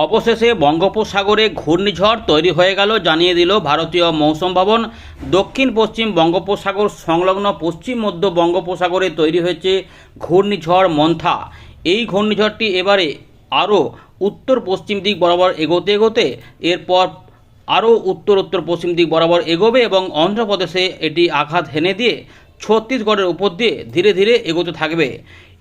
অবশেষে বঙ্গোপসাগরে ঘূর্ণিঝড় তৈরি হয়ে গেল জানিয়ে দিল ভারতীয় মৌসুম ভবন। দক্ষিণ পশ্চিম বঙ্গোপসাগর সংলগ্ন পশ্চিম মধ্য বঙ্গোপসাগরে তৈরি হয়েছে ঘূর্ণিঝড় মন্থা। এই ঘূর্ণিঝড়টি এবারে আরও উত্তর পশ্চিম দিক বরাবর এগোতে এগোতে, এরপর আরও উত্তর উত্তর পশ্চিম দিক বরাবর এগোবে এবং অন্ধ্রপ্রদেশে এটি আঘাত হেনে দিয়ে ছত্তিশগড়ের উপর দিয়ে ধীরে ধীরে এগোতে থাকবে।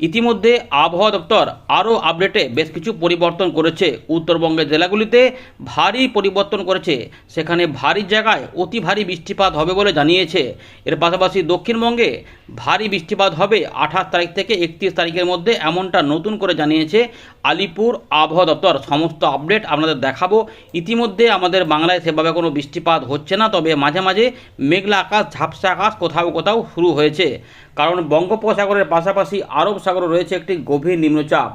ইতিমধ্যে আবহাওয়া দপ্তর আরও আপডেটে বেশ কিছু পরিবর্তন করেছে। উত্তরবঙ্গের জেলাগুলিতে ভারী পরিবর্তন করেছে। সেখানে ভারী জায়গায় অতি ভারী বৃষ্টিপাত হবে বলে জানিয়েছে। এর পাশাপাশি দক্ষিণবঙ্গে ভারী বৃষ্টিপাত হবে আঠাশ তারিখ থেকে একত্রিশ তারিখের মধ্যে এমনটা নতুন করে জানিয়েছে আলিপুর আবহাওয়া দপ্তর। সমস্ত আপডেট আপনাদের দেখাবো। ইতিমধ্যে আমাদের বাংলায় সেভাবে কোনো বৃষ্টিপাত হচ্ছে না, তবে মাঝে মাঝে মেঘলা আকাশ, ঝাপসা আকাশ কোথাও কোথাও শুরু হয়েছে। কারণ বঙ্গোপসাগরের পাশাপাশি আরব সাগরে রয়েছে একটি গভীর নিম্নচাপ।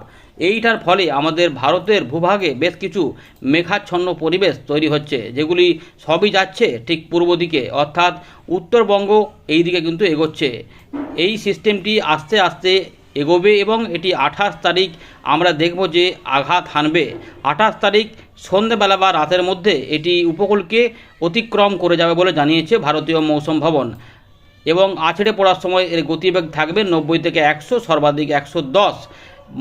এইটার ফলে আমাদের ভারতের ভূভাগে বেশ কিছু মেঘাচ্ছন্ন পরিবেশ তৈরি হচ্ছে, যেগুলি সবই যাচ্ছে ঠিক পূর্ব দিকে। অর্থাৎ উত্তরবঙ্গ এই দিকে কিন্তু এগোচ্ছে। এই সিস্টেমটি আস্তে আস্তে এগোবে এবং এটি আঠাশ তারিখ আমরা দেখব যে আঘাত হানবে। আঠাশ তারিখ সন্ধেবেলা বা রাতের মধ্যে এটি উপকূলকে অতিক্রম করে যাবে বলে জানিয়েছে ভারতীয় মৌসুম ভবন। এবং আছড়ে পড়ার সময় এর গতিবেগ থাকবে নব্বই থেকে একশো, সর্বাধিক একশো দশ।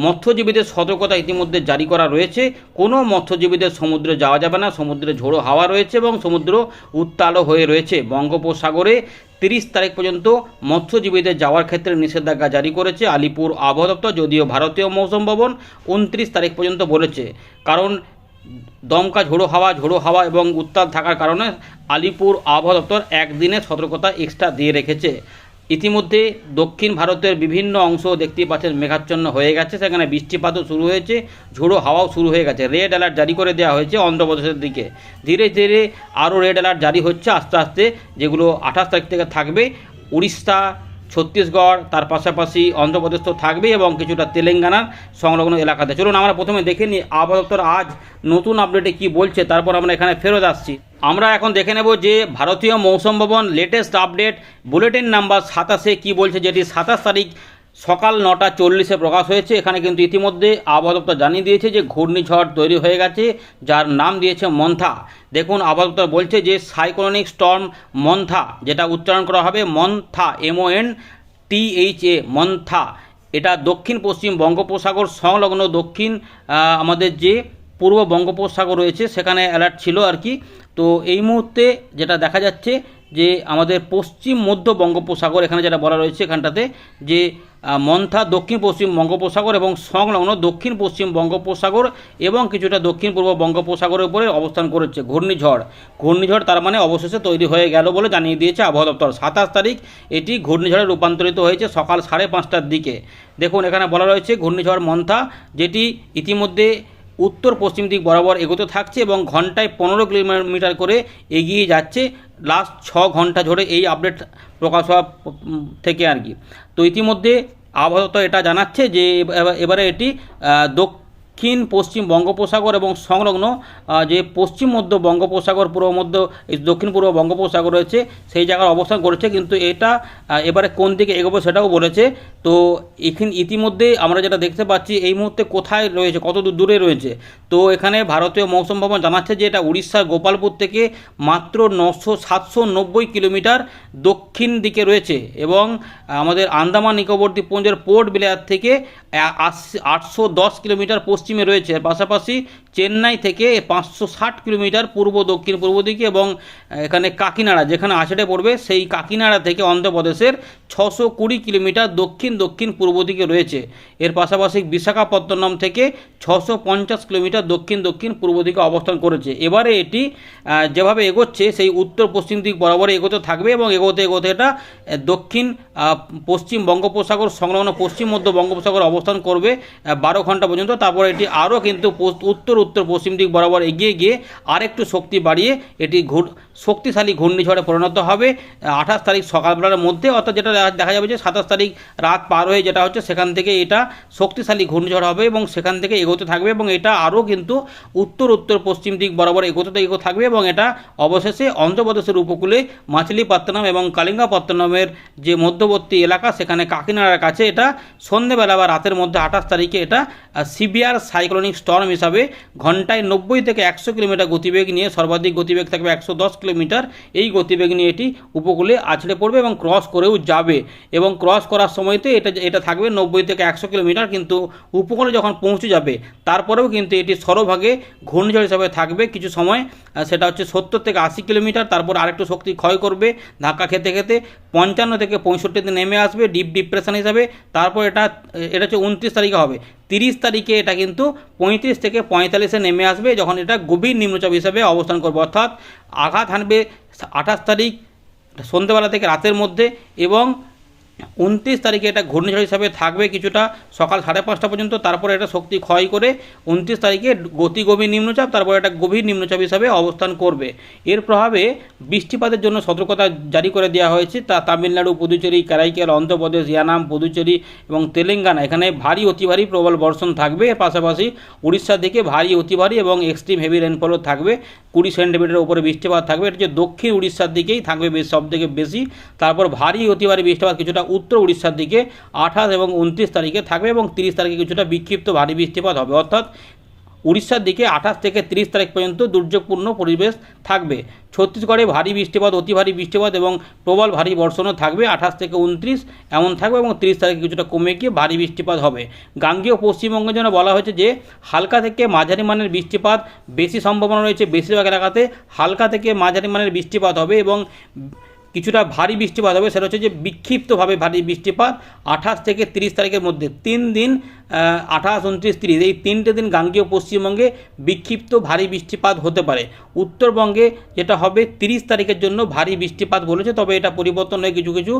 মৎস্যজীবীদের সতর্কতা ইতিমধ্যে জারি করা রয়েছে। কোনো মৎস্যজীবীদের সমুদ্রে যাওয়া যাবে না। সমুদ্রে ঝোড়ো হাওয়া রয়েছে এবং সমুদ্র উত্তালও হয়ে রয়েছে। বঙ্গোপসাগরে তিরিশ তারিখ পর্যন্ত মৎস্যজীবীদের যাওয়ার ক্ষেত্রে নিষেধাজ্ঞা জারি করেছে আলিপুর আবহাওয়া দপ্তর, যদিও ভারতীয় মৌসুম ভবন উনত্রিশ তারিখ পর্যন্ত বলেছে। কারণ দমকা ঝোড়ো হাওয়া ঝোড়ো হাওয়া এবং উত্তাল থাকার কারণে আলিপুর আবহাওয়া দপ্তর একদিনের সতর্কতা এক্সট্রা দিয়ে রেখেছে। ইতিমধ্যে দক্ষিণ ভারতের বিভিন্ন অংশ দেখতে পাচ্ছেন মেঘাচ্ছন্ন হয়ে গেছে, সেখানে বৃষ্টিপাতও শুরু হয়েছে, ঝোড়ো হাওয়াও শুরু হয়ে গেছে। রেড অ্যালার্ট জারি করে দেওয়া হয়েছে অন্ধ্রপ্রদেশের দিকে। ধীরে ধীরে আরও রেড অ্যালার্ট জারি হচ্ছে আস্তে আস্তে, যেগুলো আঠাশ তারিখ থেকে থাকবে। উড়িষ্যা ছত্তিশগড়, তার পাশাপাশি অন্ধ্রপ্রদেশ তো থাকবেই এবং কিছুটা তেলেঙ্গানার সংলগ্ন এলাকাতে। চলুন আমরা প্রথমে দেখে নিই, আবহাওয়া দপ্তর আজ নতুন আপডেটে কি বলছে, তারপর আমরা এখানে ফেরত আসছি। আমরা এখন দেখে নেব যে ভারতীয় মৌসুম ভবন লেটেস্ট আপডেট বুলেটিন নাম্বার সাতাশে কি বলছে, যেটি সাতাশ তারিখ সকাল নটা চল্লিশে প্রকাশ হয়েছে। এখানে কিন্তু ইতিমধ্যে আবহাওয়া জানিয়ে দিয়েছে যে, ঘূর্ণিঝড় তৈরি হয়ে গেছে, যার নাম দিয়েছে মন্থা। দেখুন আবহাওয়া বলছে যে, সাইক্লোনিক স্টর্ম মন্থা, যেটা উচ্চারণ করা হবে মন্থা এমওএন টিএইচ এ মন্থা। এটা দক্ষিণ পশ্চিম বঙ্গোপসাগর সংলগ্ন দক্ষিণ আমাদের যে পূর্ব বঙ্গোপসাগর রয়েছে, সেখানে অ্যালার্ট ছিল আর কি। তো এই মুহূর্তে যেটা দেখা যাচ্ছে যে, আমাদের পশ্চিম মধ্য বঙ্গোপসাগর, এখানে যেটা বলা রয়েছে এখানটাতে, যে মন্থা দক্ষিণ পশ্চিম বঙ্গোপসাগর এবং সংলগ্ন দক্ষিণ পশ্চিম বঙ্গোপসাগর এবং কিছুটা দক্ষিণ পূর্ব বঙ্গোপসাগরের উপরে অবস্থান করেছে ঘূর্ণিঝড়। ঘূর্ণিঝড় তার মানে অবশেষে তৈরি হয়ে গেল বলে জানিয়ে দিয়েছে আবহাওয়া দপ্তর। সাতাশ তারিখ এটি ঘূর্ণিঝড়ে রূপান্তরিত হয়েছে সকাল সাড়ে পাঁচটার দিকে। দেখুন, এখানে বলা রয়েছে ঘূর্ণিঝড় মন্থা, যেটি ইতিমধ্যে উত্তর পশ্চিম দিক বরাবর এগোতে থাকছে এবং ঘন্টায় পনেরো কিলোমিটার করে এগিয়ে যাচ্ছে। লাস্ট ছ ঘণ্টা ধরে এই আপডেট প্রকাশ হওয়া থেকে আর কি। তো ইতিমধ্যে আবহাওয়া এটা জানাচ্ছে যে এবার- এটি দক্ষিণ পশ্চিম বঙ্গোপসাগর এবং সংলগ্ন যে পশ্চিম মধ্য বঙ্গোপসাগর, পূর্ব মধ্য দক্ষিণ পূর্ব বঙ্গোপসাগর রয়েছে, সেই জায়গায় অবস্থান করেছে। কিন্তু এটা এবারে কোন দিকে এগোবে সেটাও বলেছে। তো এখানে ইতিমধ্যে আমরা যেটা দেখতে পাচ্ছি, এই মুহূর্তে কোথায় রয়েছে, কত দূর দূরে রয়েছে? তো এখানে ভারতীয় মৌসুম ভবন জানাচ্ছে যে এটা উড়িষ্যার গোপালপুর থেকে মাত্র নশো সাতশো নব্বই কিলোমিটার দক্ষিণ দিকে রয়েছে এবং আমাদের আন্দামান নিকোবর দ্বীপপুঞ্জের পোর্ট ব্লেয়ার থেকে আটশো দশ কিলোমিটার পশ্চিমে রয়েছে। পাশাপাশি চেন্নাই থেকে পাঁচশো ষাট কিলোমিটার পূর্ব, দক্ষিণ, পূর্ব দিকে এবং এখানে কাকিনাড়া, যেখানে আছড়ে পড়বে, সেই কাকিনাড়া থেকে অন্ধ্রপ্রদেশের ছশো কুড়ি কিলোমিটার দক্ষিণ দক্ষিণ, পূর্ব দিকে রয়েছে। এর পাশাপাশি বিশাখাপত্তনম থেকে ছশো পঞ্চাশ কিলোমিটার দক্ষিণ দক্ষিণ, পূর্ব দিকে অবস্থান করেছে। এবারে এটি যেভাবে এগোচ্ছে, সেই উত্তর পশ্চিম দিক বরাবর এগোতে থাকবে এবং এগোতে এগোতে এটা দক্ষিণ পশ্চিম বঙ্গোপসাগর সংলগ্ন পশ্চিম মধ্য বঙ্গোপসাগর অবস্থান করবে বারো ঘণ্টা পর্যন্ত। তারপর এটি আরও কিন্তু উত্তর উত্তর পশ্চিম দিক বরাবর এগিয়ে গিয়ে আরেকটু শক্তি বাড়িয়ে এটি ঘূর শক্তিশালী ঘূর্ণিঝড়ে পরিণত হবে। আঠাশ তারিখ সকালবেলার মধ্যে, অর্থাৎ যেটা দেখা- যাবে যে সাতাশ তারিখ রাত পার হয়ে যেটা হচ্ছে, সেখান থেকে এটা শক্তিশালী ঘূর্ণিঝড় হবে এবং সেখান থেকে এগোতে থাকবে এবং এটা আরও কিন্তু উত্তর উত্তর পশ্চিম দিক বরাবর এগোতে এগোতে থাকবে এবং এটা অবশেষে অন্ধ্রপ্রদেশের উপকূলে মাছলিপত্তনম এবং কালিঙ্গাপত্তনমের যে মধ্যবর্তী এলাকা, সেখানে কাকিনাড়ার কাছে এটা সন্ধেবেলা বা রাতের মধ্যে আঠাশ তারিখে এটা সিভিয়ার সাইক্লোনিক স্টর্ম হিসাবে ঘন্টায় নব্বই থেকে একশো কিলোমিটার গতিবেগ নিয়ে, সর্বাধিক গতিবেগ থাকবে একশো দশ কিলোমিটার। এই গতিবেগ নিয়ে এটি উপকূলে আছড়ে পড়বে এবং ক্রস করেও যাবে। এবং ক্রস করার সময়তে এটা এটা থাকবে নব্বই থেকে একশো কিলোমিটার, কিন্তু উপকূলে যখন পৌঁছে যাবে, তারপরেও কিন্তু এটি সরভাগে ঘূর্ণিঝড় হিসাবে থাকবে কিছু সময়। সেটা হচ্ছে সত্তর থেকে আশি কিলোমিটার, তারপর আরেকটু শক্তি ক্ষয় করবে, ধাক্কা খেতে খেতে পঞ্চান্ন থেকে পঁয়ষট্টিতে নেমে আসবে, ডিপ ডিপ্রেশন হিসাবে। তারপর এটা এটা হচ্ছে উনত্রিশ তারিখে হবে। তিরিশ তারিখে এটা কিন্তু পঁয়ত্রিশ থেকে পঁয়তাল্লিশে নেমে আসবে, যখন এটা গভীর নিম্নচাপ হিসাবে অবস্থান করবে। অর্থাৎ আঘাত হানবে আঠাশ তারিখ সন্ধ্যেবেলা থেকে রাতের মধ্যে এবং উনত্রিশ তারিখে এটা ঘূর্ণিঝড় হিসাবে থাকবে কিছুটা, সকাল সাড়ে পাঁচটা পর্যন্ত, তারপরে এটা শক্তি ক্ষয় করে উনত্রিশ তারিখে গতি গভীর নিম্নচাপ, তারপরে এটা গভীর নিম্নচাপ হিসাবে অবস্থান করবে। এর প্রভাবে বৃষ্টিপাতের জন্য সতর্কতা জারি করে দেওয়া হয়েছে, তা তামিলনাড়ু, পুদুচেরি কারাইকেল অন্ধ্রপ্রদেশ, ইয়ানাম, পুদুচেরি এবং তেলেঙ্গানা। এখানে ভারী, অতি ভারী প্রবল বর্ষণ থাকবে। এর পাশাপাশি উড়িষ্যার দিকে ভারী, অতি ভারী এবং এক্সট্রিম হেভি রেনফলও থাকবে। কুড়ি সেন্টিমিটারের উপরে বৃষ্টিপাত থাকবে। এটা হচ্ছে দক্ষিণ উড়িষ্যার দিকেই থাকবে বেশ সব থেকে বেশি। তারপর ভারী, অতি ভারী বৃষ্টিপাত কিছুটা উত্তর উড়িষ্যার দিকে আঠাশ এবং উনত্রিশ তারিখে থাকবে এবং তিরিশ তারিখে কিছুটা বিক্ষিপ্ত ভারী বৃষ্টিপাত হবে। অর্থাৎ উড়িষ্যার দিকে আঠাশ থেকে তিরিশ তারিখ পর্যন্ত দুর্যোগপূর্ণ পরিবেশ থাকবে। ছত্তিশগড়ে ভারী বৃষ্টিপাত, অতি ভারী বৃষ্টিপাত এবং প্রবল ভারী বর্ষণও থাকবে। আঠাশ থেকে উনত্রিশ এমন থাকবে এবং তিরিশ তারিখে কিছুটা কমে গিয়ে ভারী বৃষ্টিপাত হবে। গাঙ্গেয় পশ্চিমবঙ্গের জন্য বলা হয়েছে যে, হালকা থেকে মাঝারি মানের বৃষ্টিপাত বেশি সম্ভাবনা রয়েছে। বেশিরভাগ এলাকাতে হালকা থেকে মাঝারি মানের বৃষ্টিপাত হবে এবং কিছুটা ভারী বৃষ্টিপাত হবে, সেটা হচ্ছে যে বিক্ষিপ্তভাবে ভারী বৃষ্টিপাত আঠাশ থেকে তিরিশ তারিখের মধ্যে। তিন দিন আঠাশ, উনত্রিশ, তিরিশ, এই তিনটে দিন গাঙ্গেয় পশ্চিমবঙ্গে বিক্ষিপ্ত ভারী বৃষ্টিপাত হতে পারে। উত্তরবঙ্গে যেটা হবে, তিরিশ তারিখের জন্য ভারী বৃষ্টিপাত বলেছে, তবে এটা পরিবর্তন হয়ে কিছু কিছু,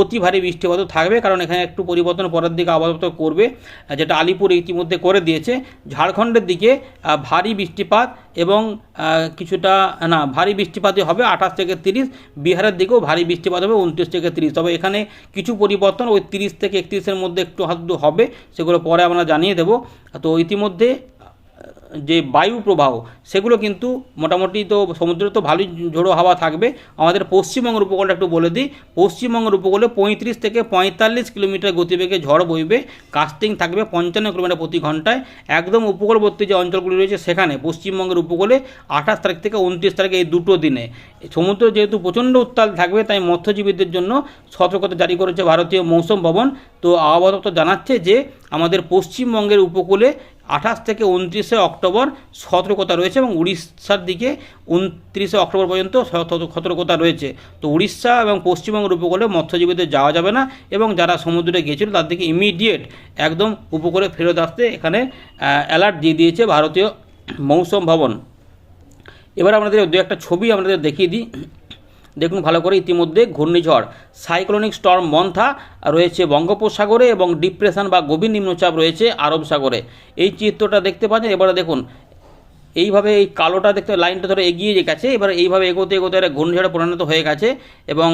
অতি ভারী বৃষ্টিপাতও থাকবে, কারণ এখানে একটু পরিবর্তন পরের দিকে আবহাওয়া করবে, যেটা আলিপুর ইতিমধ্যে করে দিয়েছে। ঝাড়খণ্ডের দিকে ভারী বৃষ্টিপাত এবং কিছুটা, না, ভারী বৃষ্টিপাতই হবে, আঠাশ থেকে তিরিশ, বিহারের দিকেও ভারী বৃষ্টিপাত হবে, উনত্রিশ থেকে তিরিশ, তবে এখানে কিছু পরিবর্তন, ওই তিরিশ থেকে একত্রিশের মধ্যে একটু হাতে হবে, সেগুলো পরে আমরা জানিয়ে দেবো। তো ইতিমধ্যে, যে বায়ু প্রবাহ, সেগুলো কিন্তু মোটামুটি তো সমুদ্রে তো ভালোই ঝোড়ো হাওয়া থাকবে। আমাদের পশ্চিমবঙ্গের উপকূলটা একটু বলে দিই। পশ্চিমবঙ্গের উপকূলে পঁয়ত্রিশ থেকে পঁয়তাল্লিশ কিলোমিটার গতিবেগে ঝড় বইবে। কাস্টিং থাকবে পঞ্চান্ন কিলোমিটার প্রতি ঘন্টায়। একদম উপকূলবর্তী যে অঞ্চলগুলি রয়েছে, সেখানে পশ্চিমবঙ্গের উপকূলে আঠাশ তারিখ থেকে উনত্রিশ তারিখ এই দুটো দিনে। সমুদ্র যেহেতু প্রচণ্ড উত্তাল থাকবে, তাই মৎস্যজীবীদের জন্য সতর্কতা জারি করেছে ভারতীয় মৌসুম ভবন। তো আবহাওয়া দপ্তর জানাচ্ছে যে, আমাদের পশ্চিমবঙ্গের উপকূলে আঠাশ থেকে উনত্রিশে অক্টোবর সতর্কতা রয়েছে এবং উড়িষ্যার দিকে উনত্রিশে অক্টোবর পর্যন্ত সত- সতর্কতা রয়েছে। তো উড়িষ্যা এবং পশ্চিমবঙ্গের উপকূলে মৎস্যজীবীদের যাওয়া যাবে না এবং যারা সমুদ্রে গিয়েছিল তার দিকে ইমিডিয়েট একদম উপকূলে ফেরত আসতে এখানে অ্যালার্ট দিয়ে দিয়েছে ভারতীয় মৌসুম ভবন। এবার আমাদের দু একটা ছবি আপনাদের দেখিয়ে দিই। দেখুন ভালো করে ইতিমধ্যে ঘূর্ণিঝড় সাইক্লোনিক স্টর্ম মন্থা, রয়েছে বঙ্গোপসাগরে এবং ডিপ্রেশন বা গভীর নিম্নচাপ রয়েছে আরব সাগরে। এই চিত্রটা দেখতে পাচ্ছেন, এবারে দেখুন, এইভাবে এই কালোটা দেখতে, লাইনটা ধরে এগিয়ে গেছে, এবার এইভাবে এগোতে এগোতে একটা ঘূর্ণিঝড়ে পরিণত হয়ে গেছে এবং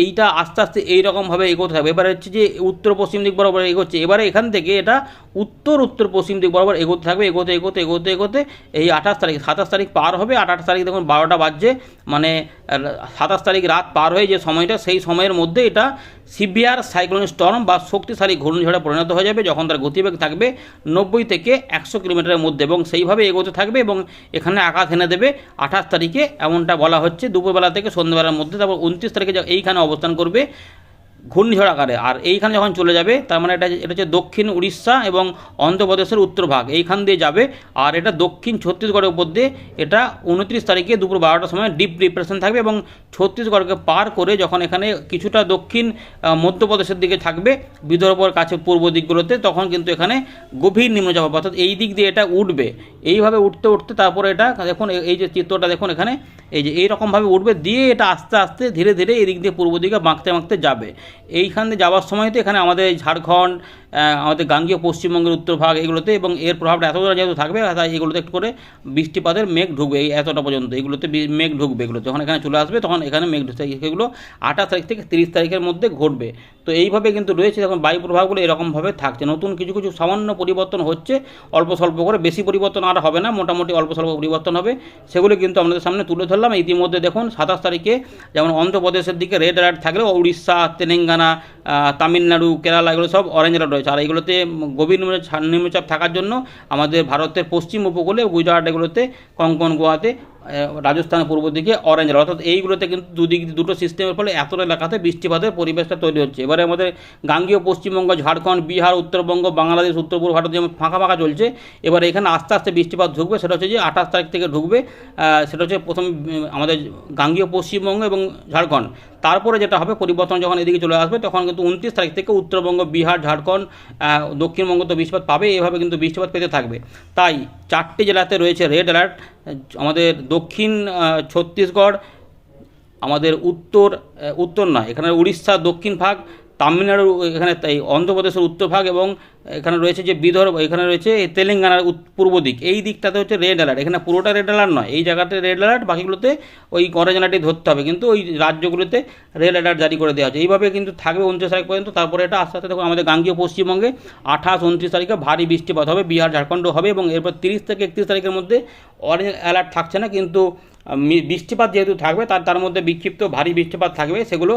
এইটা আস্তে আস্তে এইরকমভাবে এগোতে থাকবে। এবার হচ্ছে যে উত্তর পশ্চিম দিক বরাবর এগোচ্ছে। এবারে এখান থেকে এটা উত্তর উত্তর, পশ্চিম দিক বরাবর এগোতে থাকবে, এগোতে এগোতে এগোতে এগোতে এই আঠাশ তারিখ, সাতাশ তারিখ পার হবে। আঠাশ তারিখ দেখুন বারোটা বাজছে মানে সাতাশ তারিখ রাত পার হয়ে যে সময়টা, সেই সময়ের মধ্যে এটা সিভিয়ার সাইক্লোন স্টর্ম বা শক্তিশালী ঘূর্ণিঝড়ে পরিণত হয়ে যাবে, যখন তার গতিবেগ থাকবে নব্বই থেকে একশো কিলোমিটারের মধ্যে এবং সেইভাবে এগোতে থাকবে এবং এখানে আঘাত এনে দেবে আঠাশ তারিখে, এমনটা বলা হচ্ছে। দুপুরবেলা থেকে সন্ধ্যেবেলার মধ্যে, তারপর উনত্রিশ তারিখে এইখানে অবস্থান করবে ঘূর্ণিঝড় আকারে। আর এইখানে যখন চলে যাবে, তার মানে এটা এটা হচ্ছে দক্ষিণ উড়িষ্যা এবং অন্ধ্রপ্রদেশের উত্তর ভাগ এইখান দিয়ে যাবে, আর এটা দক্ষিণ ছত্তিশগড়ের উপর দিয়ে এটা উনত্রিশ তারিখে দুপুর বারোটার সময় ডিপ ডিপ্রেশন থাকবে এবং ছত্তিশগড়কে পার করে যখন এখানে কিছুটা দক্ষিণ মধ্যপ্রদেশের দিকে থাকবে, বিদর্ভর কাছে পূর্ব দিকগুলোতে, তখন কিন্তু এখানে গভীর নিম্নচাপ, অর্থাৎ এই দিক দিয়ে এটা উঠবে। এইভাবে উঠতে উঠতে তারপরে এটা দেখুন, এই যে চিত্রটা দেখুন এখানে এই যে এইরকমভাবে উঠবে, দিয়ে এটা আস্তে আস্তে ধীরে ধীরে এদিক দিয়ে পূর্ব দিকে বাঁকতে বাঁকতে যাবে। এইখান দিয়ে যাওয়ার সময় তো এখানে আমাদের ঝাড়খণ্ড আমাদের গাঙ্গীয় পশ্চিমবঙ্গের উত্তর ভাগ এগুলোতে এবং এর প্রভাবটা এতটা যেহেতু থাকবে, তাই এগুলোতে একটু করে বৃষ্টিপাতের মেঘ ঢুকবে এই এতটা পর্যন্ত। এগুলোতে মেঘ ঢুকবে এগুলো যখন এখানে চলে আসবে, তখন এখানে মেঘ ঢুকবে এগুলো আঠাশ তারিখ থেকে তিরিশ তারিখের মধ্যে ঘটবে। তো এইভাবে কিন্তু রয়েছে। এখন বায়ু প্রভাবগুলো এরকমভাবে থাকছে। নতুন কিছু কিছু সামান্য পরিবর্তন হচ্ছে। অল্প স্বল্প করে বেশি পরিবর্তন আর হবে না। মোটামুটি অল্প স্বল্প পরিবর্তন হবে। সেগুলো কিন্তু আমাদের সামনে তুলে ধরলাম। ইতিমধ্যে দেখুন, সাতাশ তারিখে যেমন অন্ধ্রপ্রদেশের দিকে রেড অ্যালার্ট থাকলেও উড়িষ্যা তেলেঙ্গানা তামিলনাড়ু, কেরালা, এগুলো সব অরেঞ্জ অ্যালার্ট রয়েছে। আর এইগুলোতে গভীর নিম্নচাপ থাকার জন্য আমাদের ভারতের পশ্চিম উপকূলে, গুজরাট এগুলোতে, কঙ্কন গোয়াতে রাজস্থানের পূর্ব দিকে অরেঞ্জ। অর্থাৎ এইগুলোতে কিন্তু দুদিক দুটো সিস্টেমের ফলে এতটা এলাকাতে বৃষ্টিপাতের পরিবেশটা তৈরি হচ্ছে এবারে আমাদের গাঙ্গীয় পশ্চিমবঙ্গ, ঝাড়খণ্ড, বিহার, উত্তরবঙ্গ, বাংলাদেশ উত্তর পূর্ব ভারত যেমন ফাঁকা ফাঁকা চলছে, এবার এখানে আস্তে আস্তে বৃষ্টিপাত ঢুকবে, সেটা হচ্ছে যে আঠাশ তারিখ থেকে ঢুকবে সেটা হচ্ছে প্রথম আমাদের গাঙ্গীয় পশ্চিমবঙ্গ এবং ঝাড়খণ্ড তারপরে যেটা হবে, পরিবর্তন যখন এদিকে চলে আসবে, তখন কিন্তু উনত্রিশ তারিখ থেকে উত্তরবঙ্গ, বিহার, ঝাড়খণ্ড দক্ষিণবঙ্গ তো বৃষ্টিপাত পাবে এভাবে কিন্তু বৃষ্টিপাত পেতে থাকবে তাই চারটি জেলাতে রয়েছে রেড অ্যালার্ট আমাদের দক্ষিণ ছত্তিশগড় আমাদের উত্তর উত্তর নয় এখানে উড়িষ্যার দক্ষিণ ভাগ তামিলনাড়ু এখানে এই অন্ধ্রপ্রদেশের উত্তর ভাগ এবং এখানে রয়েছে যে বিদর্ভ, এখানে রয়েছে তেলেঙ্গানার পূর্ব দিক। এই দিকটাতে হচ্ছে রেড অ্যালার্ট এখানে পুরোটা রেড অ্যালার্ট নয়। এই জায়গাতে রেড অ্যালার্ট বাকিগুলোতে ওই অরেঞ্জ ধরতে হবে। কিন্তু ওই রাজ্যগুলোতে রেড অ্যালার্ট জারি করে দেওয়া হচ্ছে এইভাবে কিন্তু থাকবে উনত্রিশ তারিখ পর্যন্ত। তারপরে এটা আস্তে আস্তে দেখুন আমাদের গাঙ্গীয় পশ্চিমবঙ্গে আঠাশ, উনত্রিশ তারিখে ভারী বৃষ্টিপাত হবে। বিহার, ঝাড়খণ্ড হবে এবং এরপর তিরিশ থেকে একত্রিশ তারিখের মধ্যে অরেঞ্জ অ্যালার্ট থাকছে না। কিন্তু বৃষ্টিপাত যেহেতু থাকবে, তার তার মধ্যে বিক্ষিপ্ত ভারী বৃষ্টিপাত থাকবে, সেগুলো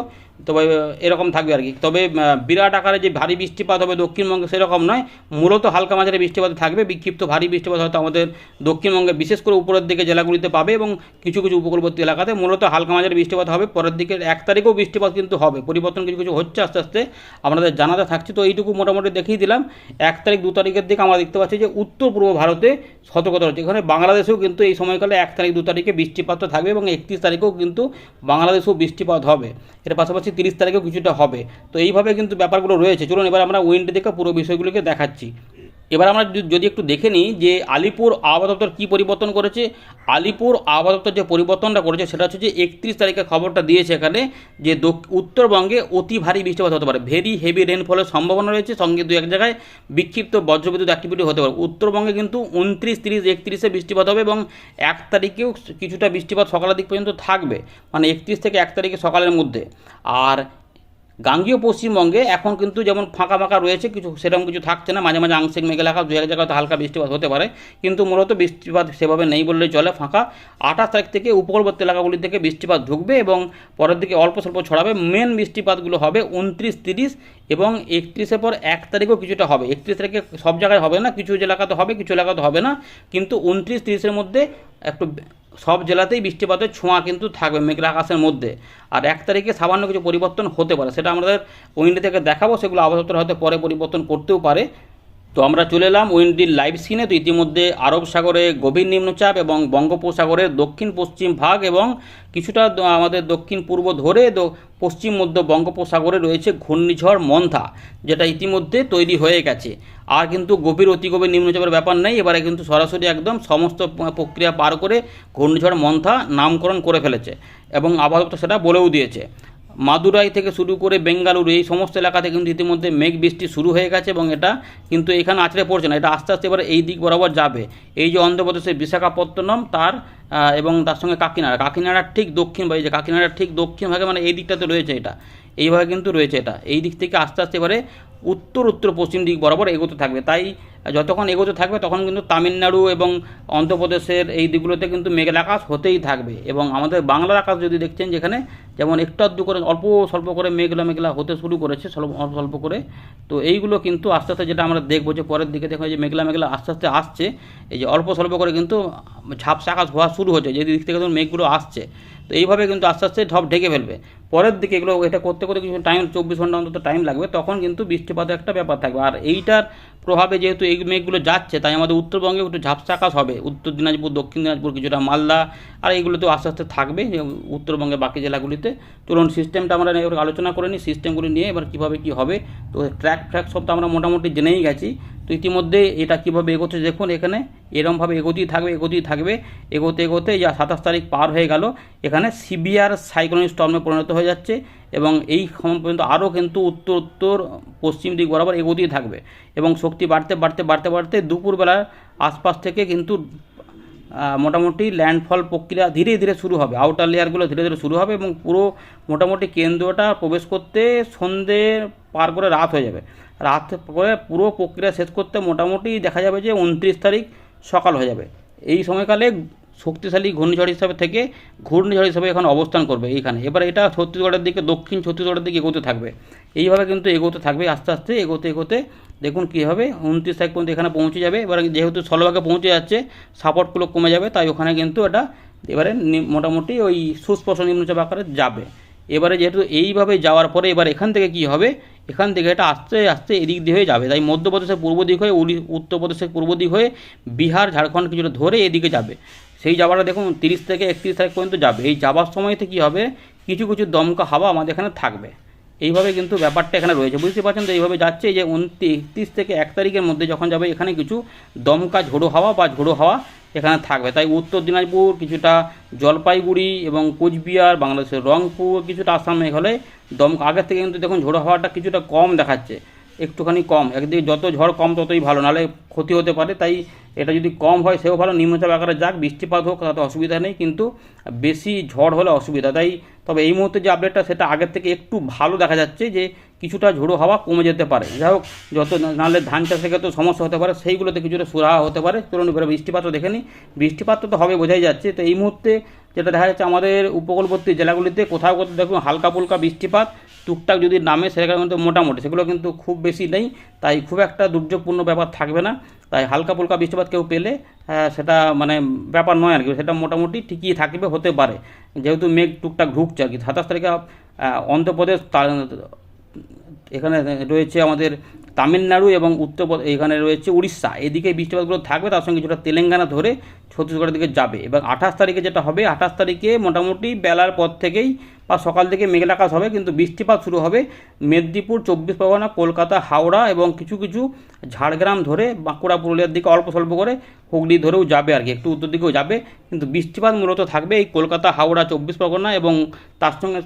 তবে এরকম থাকবে আর কি। তবে বিরাট আকারে যে ভারী বৃষ্টিপাত হবে দক্ষিণবঙ্গে সেরকম নয়, মূলত হালকা মাঝারি বৃষ্টিপাত থাকবে, বিক্ষিপ্ত ভারী বৃষ্টিপাত হয়তো আমাদের দক্ষিণবঙ্গে, বিশেষ করে উপরের দিকে জেলাগুলিতে পাবে এবং কিছু কিছু উপকূলবর্তী এলাকাতে মূলত হালকা মাঝারি বৃষ্টিপাত হবে। পরের দিকে এক তারিখেও বৃষ্টিপাত কিন্তু হবে, পরিবর্তন কিছু কিছু হচ্ছে আস্তে আস্তে আমাদের জানাতে থাকছে। তো এইটুকু মোটামুটি দেখিয়ে দিলাম। এক তারিখ, দু তারিখের দিকে আমরা দেখতে পাচ্ছি যে উত্তর পূর্ব ভারতে সতর্কতা রয়েছে। এখানে বাংলাদেশেও কিন্তু এই সময়কালে এক তারিখ, দু তারিখে বৃষ্টিপাত তো থাকবে এবং একত্রিশ তারিখেও কিন্তু বাংলাদেশেও বৃষ্টিপাত হবে। এর পাশাপাশি তিরিশ তারিখেও কিছুটা হবে। তো এইভাবে কিন্তু ব্যাপারগুলো রয়েছে। চলুন এবার আমরা উইন্ডে দেখে পুরো বিষয়গুলোকে দেখাচ্ছি। এবার আমরা যদি- একটু দেখে নিই যে আলিপুর আবহাওয়া দপ্তর কী পরিবর্তন করেছে। আলিপুর আবহাওয়া দপ্তর যে পরিবর্তনটা করেছে, সেটা হচ্ছে যে একত্রিশ তারিখে খবরটা দিয়েছে এখানে যে উত্তরবঙ্গে অতি ভারী বৃষ্টিপাত হতে পারে। ভেরি হেভি রেনফলের সম্ভাবনা রয়েছে সঙ্গে দু এক জায়গায়। বিক্ষিপ্ত বজ্রবিদ্যুৎ অ্যাক্টিভিটি হতে পারে। উত্তরবঙ্গে কিন্তু উনত্রিশ, তিরিশ, একত্রিশে বৃষ্টিপাত হবে এবং এক তারিখেও কিছুটা বৃষ্টিপাত সকালের দিক পর্যন্ত থাকবে। মানে একত্রিশ থেকে এক তারিখে সকালের মধ্যে। আর গাঙ্গীয় পশ্চিমবঙ্গে এখন কিন্তু যেমন ফাঁকা ফাঁকা রয়েছে, কিছু সেরকম কিছু থাকছে না। মাঝে মাঝে আংশিক মেঘ এলাকা দু এক জায়গায় হালকা বৃষ্টিপাত হতে পারে। কিন্তু মূলত বৃষ্টিপাত সেভাবে নেই বললেই চলে। ফাঁকা আঠাশ তারিখ থেকে উপকূলবর্তী এলাকাগুলি থেকে বৃষ্টিপাত ঢুকবে এবং পরের দিকে অল্প স্বল্প ছড়াবে। মেন বৃষ্টিপাতগুলো হবে উনত্রিশ, তিরিশ এবং একত্রিশের পর এক তারিখেও কিছুটা হবে। একত্রিশ তারিখে সব জায়গায় হবে না, কিছু এলাকাতে হবে, কিছু এলাকাতে হবে না। কিন্তু উনত্রিশ, তিরিশের মধ্যে একটু সব জেলাতেই বৃষ্টিপাতের ছোঁয়া কিন্তু থাকবে মেঘলা আকাশের মধ্যে। আর এক তারিখে সামান্য কিছু পরিবর্তন হতে পারে, সেটা আমাদের উইন্ডে থেকে দেখাবো, সেগুলো আবহাওয়া হয়তো পরে পরিবর্তন করতেও পারে। তো আমরা চলে এলাম উইন্ডির লাইভ স্ক্রিনে তো ইতিমধ্যে আরব সাগরে গভীর নিম্নচাপ এবং বঙ্গোপসাগরের দক্ষিণ পশ্চিম ভাগ এবং কিছুটা আমাদের দক্ষিণ পূর্ব ধরে পশ্চিম মধ্য বঙ্গোপসাগরে রয়েছে ঘূর্ণিঝড় মন্থা, যেটা ইতিমধ্যে তৈরি হয়ে গেছে। আর কিন্তু গভীর, অতি গভীর নিম্নচাপের ব্যাপার নেই। এবারে কিন্তু সরাসরি একদম সমস্ত প্রক্রিয়া পার করে ঘূর্ণিঝড় মন্থা নামকরণ করে ফেলেছে এবং আবহাওয়া সেটা বলেও দিয়েছে। মাদুরাই থেকে শুরু করে বেঙ্গালুরু, এই সমস্ত এলাকাতে কিন্তু ইতিমধ্যে মেঘ বৃষ্টি শুরু হয়ে গেছে এবং এটা কিন্তু এখানে আছড়ে পড়ছে না। এটা আস্তে আস্তে এবার এই দিক বরাবর যাবে। এই যে অন্ধ্রপ্রদেশের বিশাখাপত্তনম, তার এবং তার সঙ্গে কাকিনাড়া। কাকিনাড়ার ঠিক দক্ষিণ বা এই যে কাকিনাড়ার ঠিক দক্ষিণ ভাগে মানে এই দিকটাতে রয়েছে এটা। এইভাবে কিন্তু রয়েছে এটা। এই দিক থেকে আস্তে আস্তে এবারে উত্তর উত্তর পশ্চিম দিক বরাবর এগোতে থাকবে। তাই যতক্ষণ এগোতে থাকবে, তখন কিন্তু তামিলনাড়ু এবং অন্ধ্রপ্রদেশের এই দিকগুলোতে কিন্তু মেঘলা আকাশ হতেই থাকবে। এবং আমাদের বাংলার আকাশ যদি দেখছেন যেখানে, যেমন একটু আধটু করে, অল্প স্বল্প করে মেঘলা মেঘলা হতে শুরু করেছে, স্বল্প, অল্প স্বল্প করে, তো এইগুলো কিন্তু আস্তে আস্তে যেটা আমরা দেখব যে পরের দিকে দেখো যে মেঘলা মেঘলা আস্তে আস্তে আসছে, এই যে অল্প স্বল্প করে কিন্তু ঝাপসা আকাশ হওয়া শুরু হচ্ছে, যে দিক থেকে ধরুন মেঘগুলো আসছে। তো এইভাবে কিন্তু আস্তে আস্তে ঢপ ঢেকে ফেলবে। পরের দিকে এগুলো এটা করতে করতে কিছু টাইম চব্বিশ ঘণ্টা অন্তত টাইম লাগবে, তখন কিন্তু বৃষ্টিপাতের একটা ব্যাপার থাকবে। আর এইটার প্রভাবে যেহেতু এই মেঘগুলো যাচ্ছে, তাই আমাদের উত্তরবঙ্গে একটু ঝাপসা আকাশ হবে। উত্তর দিনাজপুর, দক্ষিণ দিনাজপুর কিছুটা মালদা, আর এইগুলোতেও আস্তে আস্তে থাকবে উত্তরবঙ্গের বাকি জেলাগুলিতে। চলুন সিস্টেমটা আমরা এবার আলোচনা করে নিই সিস্টেমগুলি নিয়ে এবার কীভাবে কী হবে। তো ট্র্যাক ফ্র্যাক সব তো আমরা মোটামুটি জেনেই গেছি। তো ইতিমধ্যে এটা কীভাবে এগোচ্ছে দেখুন এখানে, এরমভাবে এগোতেই থাকবে এগোতেই থাকবে। এগোতে এগোতে যা সাতাশ তারিখ পার হয়ে গেল, এখানে সিবিআর সাইক্লোনিক স্টর্মে পরিণত হয়ে যাচ্ছে। এবং এই সময় পর্যন্ত আরও কিন্তু উত্তর উত্তর, পশ্চিম দিক বরাবর এগোতেই থাকবে। এবং শক্তি বাড়তে বাড়তে বাড়তে বাড়তে দুপুরবেলার আশপাশ থেকে কিন্তু মোটামুটি ল্যান্ডফল প্রক্রিয়া ধীরে ধীরে শুরু হবে। আউটার লেয়ারগুলো ধীরে ধীরে শুরু হবে এবং পুরো মোটামুটি কেন্দ্রটা প্রবেশ করতে সন্ধে পার করে রাত হয়ে যাবে। রাত করে পুরো প্রক্রিয়া শেষ করতে মোটামুটি দেখা যাবে যে উনত্রিশ তারিখ সকাল হয়ে যাবে। এই সময়কালে শক্তিশালী ঘূর্ণিঝড় হিসাবে থেকে ঘূর্ণিঝড় হিসাবে এখন অবস্থান করবে এইখানে। এবার এটা ছত্তিশগড়ের দিকে, দক্ষিণ ছত্তিশগড়ের দিকে এগোতে থাকবে। এইভাবে কিন্তু এগোতে থাকবে, আস্তে আস্তে এগোতে এগোতে দেখুন কী হবে, উনত্রিশ তারিখ পর্যন্ত এখানে পৌঁছে যাবে। এবার যেহেতু স্থলভাগে পৌঁছে যাচ্ছে, সাপোর্টগুলো কমে যাবে, তাই ওখানে কিন্তু এটা এবারে মোটামুটি ওই সুস্পর্শ নিম্নচাপ আকারে যাবে। এবারে যেহেতু এইভাবে যাওয়ার পরে এবার এখান থেকে কি হবে, এখান থেকে এটা আস্তে আস্তে এদিক দিয়ে হয়ে যাবে। তাই মধ্যপ্রদেশের পূর্ব দিক হয়ে উত্তরপ্রদেশের পূর্ব দিক হয়ে বিহার, ঝাড়খণ্ড কিছুটা ধরে এদিকে যাবে। সেই যাওয়াটা দেখুন তিরিশ থেকে একত্রিশ তারিখ পর্যন্ত যাবে। এই যাওয়ার সময়তে কী হবে? কিছু কিছু দমকা হাওয়া আমাদের এখানে থাকবে। এইভাবে কিন্তু ব্যাপারটা এখানে রয়েছে। বুঝতে পারছেন তো? এইভাবে যাচ্ছে যে উনত্রিশ থেকে এক তারিখের মধ্যে যখন যাবে, এখানে কিছু দমকা ঝোড়ো হাওয়া বা ঝোড়ো হাওয়া এখানে থাকবে। তাই উত্তর দিনাজপুর, কিছুটা জলপাইগুড়ি এবং কোচবিহার, বাংলাদেশের রংপুর, কিছুটা আসাম, মেঘালয় দম আগের থেকে কিন্তু দেখুন ঝোড়ো হাওয়াটা কিছুটা কম দেখাচ্ছে। একটুখানি কম। একদিকে যত ঝড় কম ততই ভালো। নাহলে ক্ষতি হতে পারে। তাই এটা যদি কম হয়, সেও ভালো। নিম্নচাপ আকারে যাক, বৃষ্টিপাত হোক, তাতে অসুবিধা নেই, কিন্তু বেশি ঝড় হলে অসুবিধা। তাই তবে এই মুহূর্তে যে আপডেটটা সেটা আগের থেকে একটু ভালো দেখা যাচ্ছে যে, কিছুটা ঝোড়ো হাওয়া কমে যেতে পারে। যাই হোক, যত নাহলে ধান চাষের ক্ষেত্রে সমস্যা হতে পারে, সেইগুলোতে কিছুটা সুরাহা হতে পারে। চলুন এবারে বৃষ্টিপাতও দেখে নিই। বৃষ্টিপাত তো হবে, বোঝাই যাচ্ছে। তো এই মুহূর্তে যেটা দেখা যাচ্ছে, আমাদের উপকূলবর্তী জেলাগুলিতে কোথাও কোথাও দেখুন হালকা ফুলকা বৃষ্টিপাত, টুকটাক যদি নামে সেটা কিন্তু মোটামুটি, সেগুলো কিন্তু খুব বেশি নেই। তাই খুব একটা দুর্যোগপূর্ণ ব্যাপার থাকবে না। তাই হালকা ফুলকা বৃষ্টিপাত কেউ পেলে সেটা মানে ব্যাপার নয় আর কি, সেটা মোটামুটি ঠিকই থাকবে, হতে পারে। যেহেতু মেঘ টুকটাক ঢুকছে আর কি, সাতাশ তারিখে অন্ধ্রপ্রদেশ এখানে রয়েছে আমাদের তামিলনাড়ু এবং উত্তর এখানে রয়েছে উড়িষ্যা। এদিকে বৃষ্টিপাতগুলো থাকবে, তার সঙ্গে কিছুটা তেলেঙ্গানা ধরে ছত্তিশগড়ের দিকে যাবে। এবং আঠাশ তারিখে যেটা হবে, আঠাশ তারিখে মোটামুটি বেলার পর থেকেই বা সকাল থেকে মেঘলা আকাশ হবে, কিন্তু বৃষ্টিপাত শুরু হবে মেদিনীপুর, চব্বিশ পরগনা, কলকাতা, হাওড়া এবং কিছু কিছু ঝাড়গ্রাম ধরে বাঁকুড়া, পুরুলিয়ার দিকে অল্প স্বল্প করে হুগলি ধরেও যাবে আর কি, একটু উত্তর দিকেও যাবে। কিন্তু বৃষ্টিপাত মূলত থাকবে এই কলকাতা, হাওড়া, চব্বিশ পরগনা এবং তার সঙ্গে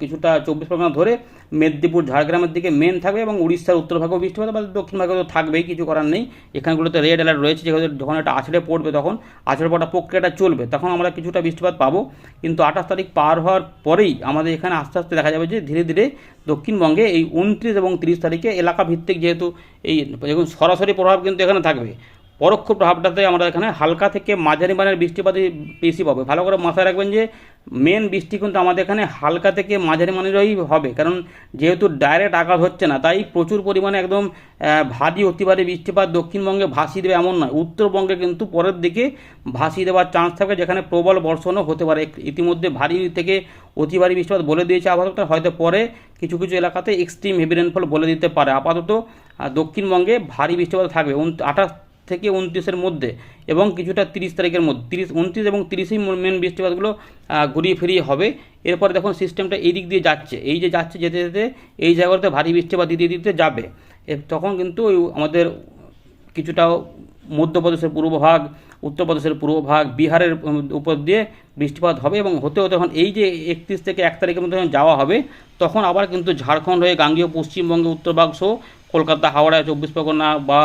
কিছুটা চব্বিশ পরগনা ধরে মেদিনীপুর, ঝাড়গ্রামের দিকে মেন থাকবে এবং উড়িষ্যার উত্তর ভাগেও বৃষ্টিপাত বা দক্ষিণ ভাগে তো থাকবেই, কিছু করার নেই। এখানগুলোতে রেড অ্যালার্ট রয়েছে যেখানে যখন এটা আছড়ে পড়বে তখন, আছড়ে পড়া প্রক্রিয়াটা চলবে, তখন আমরা কিছুটা বৃষ্টিপাত পাবো। কিন্তু আঠাশ তারিখ পার হওয়ার পরেই আমাদের এখানে আস্তে আস্তে দেখা যাবে যে ধীরে ধীরে দক্ষিণবঙ্গে এই উনত্রিশ এবং তিরিশ তারিখে এলাকা ভিত্তিক যেহেতু এই দেখুন সরাসরি প্রভাব কিন্তু এখানে থাকবে। পরোক্ষ প্রভাবটাতে আমরা এখানে হালকা থেকে মাঝারি মানের বৃষ্টিপাতই বেশি পাবে। ভালো করে মাথায় রাখবেন যে মেন বৃষ্টি কিন্তু আমাদের এখানে হালকা থেকে মাঝারি মানেরই হবে। কারণ যেহেতু ডাইরেক্ট আঘাত হচ্ছে না, তাই প্রচুর পরিমাণে একদম ভারী অতি ভারী বৃষ্টিপাত দক্ষিণবঙ্গে ভাসিয়ে দেবে এমন নয়। উত্তরবঙ্গে কিন্তু পরের দিকে ভাসিয়ে দেওয়ার চান্স থাকে যেখানে প্রবল বর্ষণও হতে পারে। ইতিমধ্যে ভারী থেকে অতি ভারী বৃষ্টিপাত বলে দিয়েছে আপাতত। হয়তো পরে কিছু কিছু এলাকাতে এক্সট্রিম হেভি রেনফল বলে দিতে পারে। আপাতত দক্ষিণবঙ্গে ভারী বৃষ্টিপাত থাকবে। আঠাশ থেকে উনত্রিশের মধ্যে এবং কিছুটা তিরিশ তারিখের মধ্যে, তিরিশ, উনত্রিশ এবং তিরিশেই মেন বৃষ্টিপাতগুলো ঘুরিয়ে ফিরিয়ে হবে। এরপরে দেখুন সিস্টেমটা এই দিক দিয়ে যাচ্ছে। এই যে যাচ্ছে যেতে যেতে এই জায়গাতে ভারী বৃষ্টিপাত দিতে দিতে যাবে। তখন কিন্তু আমাদের কিছুটা মধ্যপ্রদেশের পূর্বভাগ উত্তরপ্রদেশের পূর্বভাগ বিহারের উপর দিয়ে বৃষ্টিপাত হবে এবং হতে হতে তখন এই যে একত্রিশ থেকে এক তারিখের মধ্যে যাওয়া হবে, তখন আবার কিন্তু ঝাড়খণ্ড হয়ে গাঙ্গেয় পশ্চিমবঙ্গে উত্তরভাগ সহ কলকাতা, হাওড়া, চব্বিশ পরগনা বা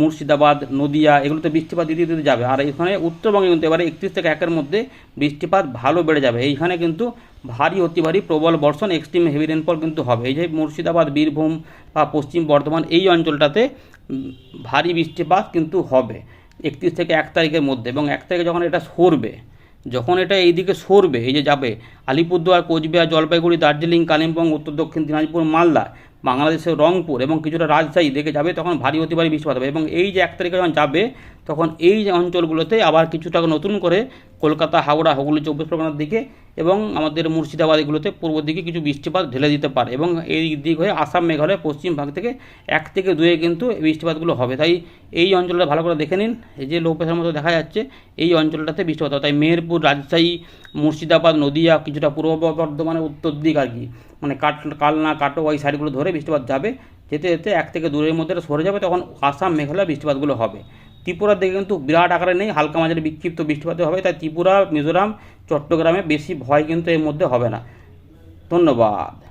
মুর্শিদাবাদ, নদিয়া, এগুলোতে বৃষ্টিপাত দিতে দিতে যাবে। আর এখানে উত্তরবঙ্গে কিন্তু এবারে একত্রিশ থেকে একের মধ্যে বৃষ্টিপাত ভালো বেড়ে যাবে। এইখানে কিন্তু ভারী, অতি ভারী প্রবল বর্ষণ এক্সট্রিম হেভি রেনফল কিন্তু হবে। এই যে মুর্শিদাবাদ, বীরভূম বা পশ্চিম বর্ধমান, এই অঞ্চলটাতে ভারী বৃষ্টিপাত কিন্তু হবে একত্রিশ থেকে এক তারিখের মধ্যে। এবং এক তারিখে যখন এটা সরবে, যখন এটা এইদিকে সরবে, এই যে যাবে, আলিপুরদুয়ার, কোচবিহার, জলপাইগুড়ি, দার্জিলিং, কালিম্পং, উত্তর দক্ষিণ, দিনাজপুর, মালদা বাংলাদেশের রংপুর এবং কিছুটা রাজশাহী দিকে যাবে, তখন ভারী অতি ভারী বৃষ্টিপাত হবে। এবং এই যে এক তারিখে যখন যাবে, তখন এই অঞ্চলগুলোতে আবার কিছুটা নতুন করে কলকাতা, হাওড়া, হুগলি, চব্বিশ পরগনার দিকে এবং আমাদের মুর্শিদাবাদ এগুলোতে পূর্ব দিকে কিছু বৃষ্টিপাত ঢেলে দিতে পারে এবং এই দিক হয়ে আসাম, মেঘালয়, পশ্চিম ভাগ থেকে এক থেকে দুয়ে কিন্তু বৃষ্টিপাতগুলো হবে। তাই এই অঞ্চলটা ভালো করে দেখে নিন। এই যে লো প্রেশার মতো দেখা যাচ্ছে, এই অঞ্চলটাতে বৃষ্টিপাত তাই মেহেরপুর, রাজশাহী, মুর্শিদাবাদ, নদিয়া, কিছুটা পূর্ব বর্ধমানের উত্তর দিক আর কি। মানে কাট, কালনা কাটো ওই সাইডগুলো ধরে বৃষ্টিপাত যাবে। যেতে যেতে এক থেকে দূরের মধ্যে সরে যাবে। তখন আসাম, মেঘালয় বৃষ্টিপাতগুলো হবে। ত্রিপুরার দিকে কিন্তু বিরাট আকারে নেই, হালকা মাঝারি বিক্ষিপ্ত বৃষ্টিপাত হবে, তাই ত্রিপুরা, মিজোরাম, চট্টগ্রামে বেশি ভয় কিন্তু এর মধ্যে হবে না। ধন্যবাদ।